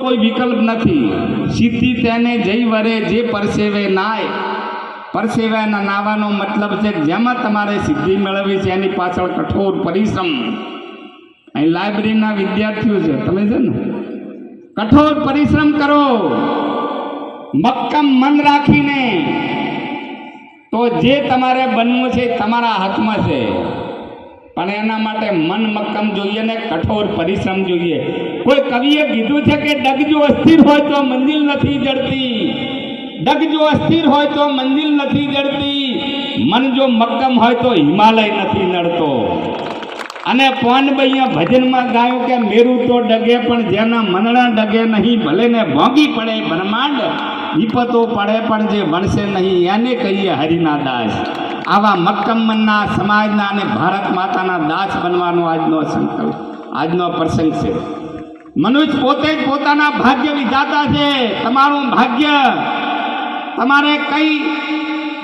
કોઈ વિકલ્પ નથી. સિદ્ધિ તેને જઈ વરે જે પરસેવે નાય. પરસેવાના નાવાનો મતલબ છે, જેમાં તમારે સિદ્ધિ મેળવવી છે, એની પાછળ કઠોર પરિશ્રમ. અહીં લાઇબ્રેરીના વિદ્યાર્થીઓ છે, તમે છે ને? કઠોર પરિશ્રમ કરો. મક્કમ મન રાખીને. તો જે તમારે બનવું છે તમારા હાથમાં છે. પણ એના માટે મન મક્કમ જોઈએ ને કઠોર પરિશ્રમ જોઈએ. કોઈ કવિએ કીધું છે કે ડગ જો અસ્થિર હોય તો મંદિર નથી જડતી. ડગ જો અસ્થિર હોય તો મંદિર નથી જડતી. મન જો મક્કમ હોય તો હિમાલય નથી નડતો. અને પોનબૈયા ભજનમાં ગાયું કે મેરું તો ડગે પણ જેના મનડા ડગે નહીં, ભલે ને ભોગી પડે બ્રહ્માંડ, વિપતો પડે પણ જે વણશે નહીં, એને કહીએ હરિના દાસ આવા મક્કમ મનના સમાજના અને ભારત માતાના દાસ બનવાનો આજનો સંકલ્પ, આજનો પ્રસંગ છે. મનુષ્ય પોતે જ પોતાના ભાગ્ય વિધાતા છે. તમારું ભાગ્ય તમારે કઈ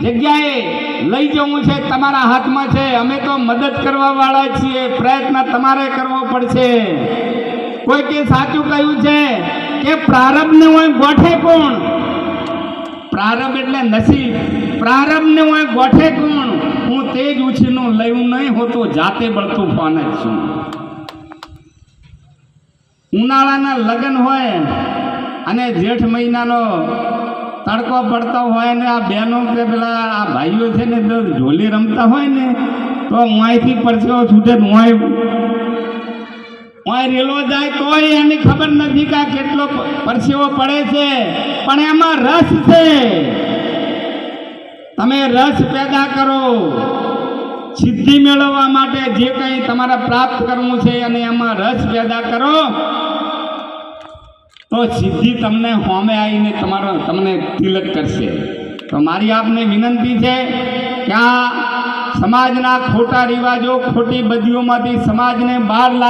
જગ્યાએ લઈ જવું છે તમારા હાથમાં છે. અમે તો મદદ કરવા વાળા છીએ. પ્રયત્ન તમારે કરવો પડશે. કોઈ કે સાચું કહ્યું છે કે પ્રારંભને હોય ગોઠે કોણ? પ્રારંભ એટલે નસીબ. પ્રારંભને હોય ગોઠે કોણ? હું તે જ ઉછીનું લયું નહીં હોતો, જાતે બળતું ફોન જ છું. ઉનાળાના લગ્ન હોય અને જેઠ મહિનાનો તડકો પડતો હોય ને આ બહેનો કે પેલા આ ભાઈઓ છે ને તો ઢોલી રમતા હોય ને, તો વાંયથી પરસેવો છૂટે વાંય રેલો જાય તોય એની ખબર નથી કે કેટલો પરસેવો પડે છે. પણ એમાં રસ છે. તમે રસ પેદા કરો. સિદ્ધિ મેળવવા માટે જે કંઈ તમારે પ્રાપ્ત કરવું છે અને એમાં રસ પેદા કરો. તો સિદ્ધિ તમને હોમે આવીને તમારો તમને તિલક કરશે. તો મારી આપને વિનંતી છે કે આ સમાજના ખોટા રિવાજો, ખોટી બદીઓમાંથી સમાજને બહાર